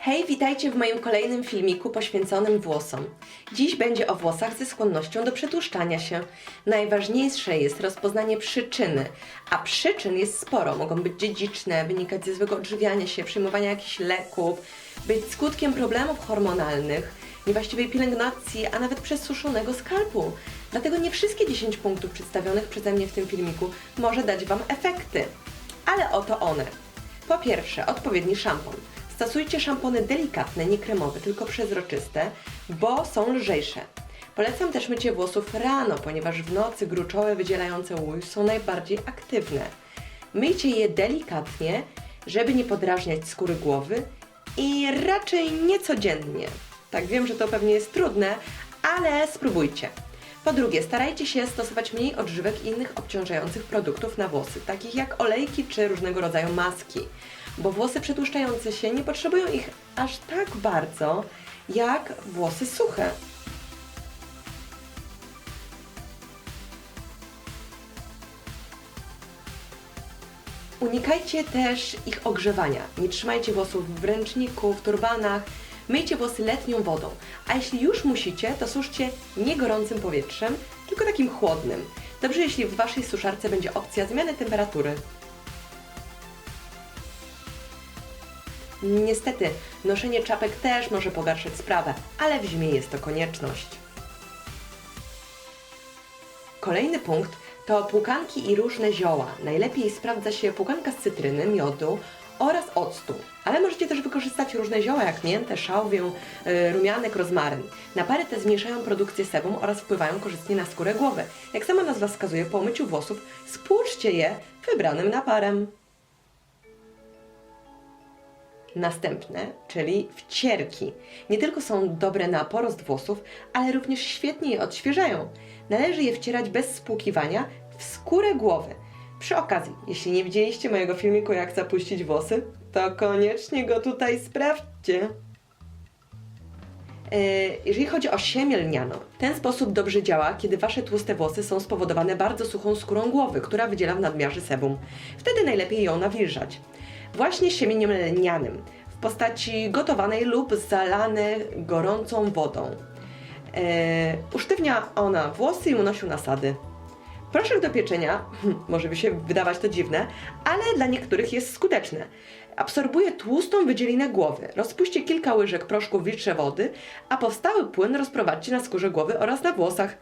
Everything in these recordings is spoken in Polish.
Hej, witajcie w moim kolejnym filmiku poświęconym włosom. Dziś będzie o włosach ze skłonnością do przetłuszczania się. Najważniejsze jest rozpoznanie przyczyny, a przyczyn jest sporo. Mogą być dziedziczne, wynikać ze złego odżywiania się, przyjmowania jakichś leków, być skutkiem problemów hormonalnych, niewłaściwej pielęgnacji, a nawet przesuszonego skalpu. Dlatego nie wszystkie 10 punktów przedstawionych przeze mnie w tym filmiku może dać Wam efekty. Ale oto one. Po pierwsze, odpowiedni szampon. Stosujcie szampony delikatne, nie kremowe, tylko przezroczyste, bo są lżejsze. Polecam też mycie włosów rano, ponieważ w nocy gruczoły wydzielające łój są najbardziej aktywne. Myjcie je delikatnie, żeby nie podrażniać skóry głowy i raczej nie codziennie. Tak wiem, że to pewnie jest trudne, ale spróbujcie. Po drugie, starajcie się stosować mniej odżywek i innych obciążających produktów na włosy, takich jak olejki czy różnego rodzaju maski, bo włosy przetłuszczające się nie potrzebują ich aż tak bardzo jak włosy suche. Unikajcie też ich ogrzewania. Nie trzymajcie włosów w ręczniku, w turbanach. Myjcie włosy letnią wodą. A jeśli już musicie, to suszcie nie gorącym powietrzem, tylko takim chłodnym. Dobrze, jeśli w Waszej suszarce będzie opcja zmiany temperatury. Niestety, noszenie czapek też może pogarszać sprawę, ale w zimie jest to konieczność. Kolejny punkt to płukanki i różne zioła. Najlepiej sprawdza się płukanka z cytryny, miodu oraz octu. Ale możecie też wykorzystać różne zioła jak miętę, szałwię, y, rumianek, rozmaryn. Napary te zmniejszają produkcję sebum oraz wpływają korzystnie na skórę głowy. Jak sama nazwa wskazuje, po umyciu włosów spłuczcie je wybranym naparem. Następne, czyli wcierki. Nie tylko są dobre na porost włosów, ale również świetnie je odświeżają. Należy je wcierać bez spłukiwania w skórę głowy. Przy okazji, jeśli nie widzieliście mojego filmiku jak zapuścić włosy, to koniecznie go tutaj sprawdźcie. E, Jeżeli chodzi o siemię ten sposób dobrze działa, kiedy Wasze tłuste włosy są spowodowane bardzo suchą skórą głowy, która wydziela w nadmiarze sebum. Wtedy najlepiej ją nawilżać. Właśnie siemieniem lnianym w postaci gotowanej lub zalanej gorącą wodą. E, usztywnia ona włosy i unosi nasady. Proszek do pieczenia, może by się wydawać to dziwne, ale dla niektórych jest skuteczne. Absorbuje tłustą wydzielinę głowy. Rozpuśćcie kilka łyżek proszku w litrze wody, a powstały płyn rozprowadźcie na skórze głowy oraz na włosach.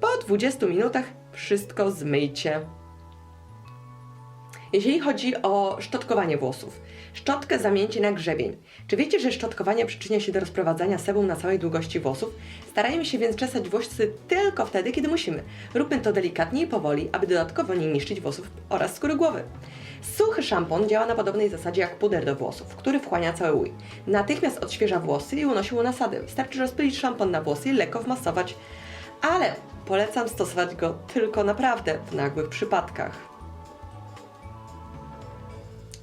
Po 20 minutach wszystko zmyjcie. Jeżeli chodzi o szczotkowanie włosów, szczotkę zamieńcie na grzebień. Czy wiecie, że szczotkowanie przyczynia się do rozprowadzania sebum na całej długości włosów? Starajmy się więc czesać włosy tylko wtedy, kiedy musimy. Róbmy to delikatnie i powoli, aby dodatkowo nie niszczyć włosów oraz skóry głowy. Suchy szampon działa na podobnej zasadzie jak puder do włosów, który wchłania cały łój. Natychmiast odświeża włosy i unosi nasady. Wystarczy rozpylić szampon na włosy i lekko wmasować. Ale polecam stosować go tylko naprawdę w nagłych przypadkach.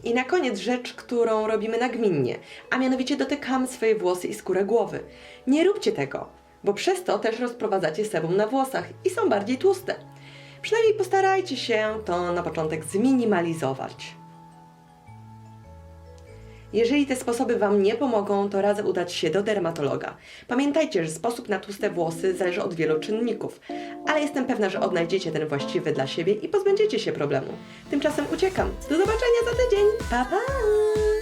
I na koniec rzecz, którą robimy nagminnie, a mianowicie dotykamy swoje włosy i skórę głowy. Nie róbcie tego, bo przez to też rozprowadzacie sebum na włosach i są bardziej tłuste. Przynajmniej postarajcie się to na początek zminimalizować. Jeżeli te sposoby Wam nie pomogą, to radzę udać się do dermatologa. Pamiętajcie, że sposób na tłuste włosy zależy od wielu czynników, ale jestem pewna, że odnajdziecie ten właściwy dla siebie i pozbędziecie się problemu. Tymczasem uciekam. Do zobaczenia za tydzień. Pa pa!